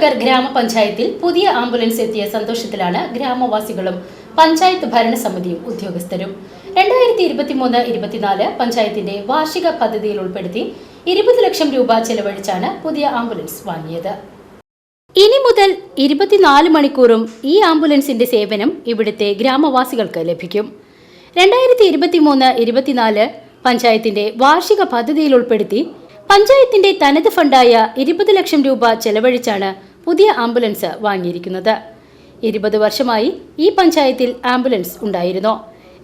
Vallathol Nagar ഗ്രാമപഞ്ചായത്തിൽ പുതിയ ambulance എത്തിയ സന്തോഷത്തിലാണ് ഗ്രാമവാസികളും പഞ്ചായത്ത് ഭരണസമിതിയും ഉദ്യോഗസ്ഥരും. രണ്ടായിരത്തി ഇരുപത്തിമൂന്ന് ഇരുപത്തിനാല് പഞ്ചായത്തിന്റെ വാർഷിക പദ്ധതിയിൽ ഉൾപ്പെടുത്തി ഇരുപത് ലക്ഷം രൂപ ചെലവഴിച്ചാണ് പുതിയ ആംബുലൻസ് വാങ്ങിയത്. ഇനി മുതൽ ഇരുപത്തിനാല് മണിക്കൂറും ഈ ആംബുലൻസിന്റെ സേവനം ഇവിടുത്തെ ഗ്രാമവാസികൾക്ക് ലഭിക്കും. രണ്ടായിരത്തി ഇരുപത്തിമൂന്ന് ഇരുപത്തിനാല് പഞ്ചായത്തിന്റെ വാർഷിക പദ്ധതിയിൽ ഉൾപ്പെടുത്തി പഞ്ചായത്തിന്റെ തനത് ഫണ്ടായ ഇരുപത് ലക്ഷം രൂപ ചെലവഴിച്ചാണ് പുതിയ ആംബുലൻസ് വാങ്ങിയിരിക്കുന്നത്. ഇരുപത് വർഷമായി ഈ പഞ്ചായത്തിൽ ആംബുലൻസ് ഉണ്ടായിരുന്നു.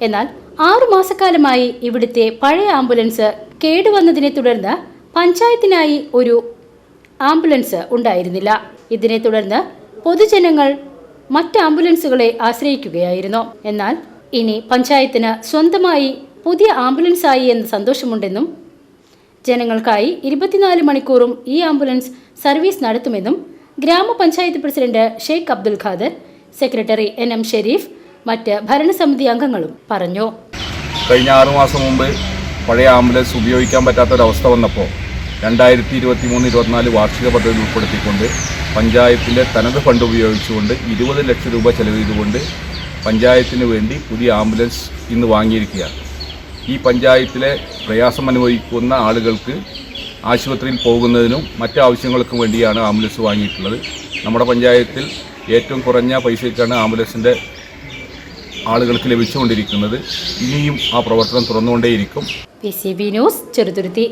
എന്നാൽ ആറു മാസക്കാലമായി ഇവിടുത്തെ പഴയ ആംബുലൻസ് കേടുവന്നതിനെ തുടർന്ന് പഞ്ചായത്തിനായി ഒരു ആംബുലൻസ് ഉണ്ടായിരുന്നില്ല. ഇതിനെ തുടർന്ന് പൊതുജനങ്ങൾ മറ്റ് ആംബുലൻസുകളെ ആശ്രയിക്കുകയായിരുന്നു. എന്നാൽ ഇനി പഞ്ചായത്തിന് സ്വന്തമായി പുതിയ ആംബുലൻസ് ആയി എന്ന സന്തോഷമുണ്ടെന്നും ജനങ്ങൾക്കായി ഇരുപത്തിനാല് മണിക്കൂറും ഈ ആംബുലൻസ് സർവീസ് നടത്തുമെന്നും ഗ്രാമപഞ്ചായത്ത് president Sheikh Abdul Khader secretary N M Sharif മറ്റ് ഭരണസമിതി അംഗങ്ങളും പറഞ്ഞു. കഴിഞ്ഞ ആറു മാസം മുമ്പ് പഴയ ആംബുലൻസ് ഉപയോഗിക്കാൻ പറ്റാത്തൊരവസ്ഥ വന്നപ്പോൾ രണ്ടായിരത്തി ഇരുപത്തി മൂന്ന് ഇരുപത്തിനാല് വാർഷിക പദ്ധതി ഉൾപ്പെടുത്തിക്കൊണ്ട് പഞ്ചായത്തിന്റെ തനത് ഫണ്ട് ഉപയോഗിച്ചുകൊണ്ട് ഇരുപത് ലക്ഷം രൂപ ചെലവ് ചെയ്തുകൊണ്ട് പഞ്ചായത്തിന് വേണ്ടി പുതിയ ആംബുലൻസ് ഇന്ന് വാങ്ങിയിരിക്കുകയാണ്. ഈ പഞ്ചായത്തിലെ പ്രയാസം അനുഭവിക്കുന്ന ആളുകൾക്ക് ആശുപത്രിയിൽ പോകുന്നതിനും മറ്റു ആവശ്യങ്ങൾക്കും വേണ്ടിയാണ് ആംബുലൻസ് വാങ്ങിയിട്ടുള്ളത്. നമ്മുടെ പഞ്ചായത്തിൽ ഏറ്റവും കുറഞ്ഞ പൈസയ്ക്കാണ് ആംബുലൻസിന്റെ ആളുകൾക്ക് ലഭിച്ചുകൊണ്ടിരിക്കുന്നത്. ഇനിയും ആ പ്രവർത്തനം തുറന്നുകൊണ്ടേയിരിക്കും. P C B news Cheruthuruthy.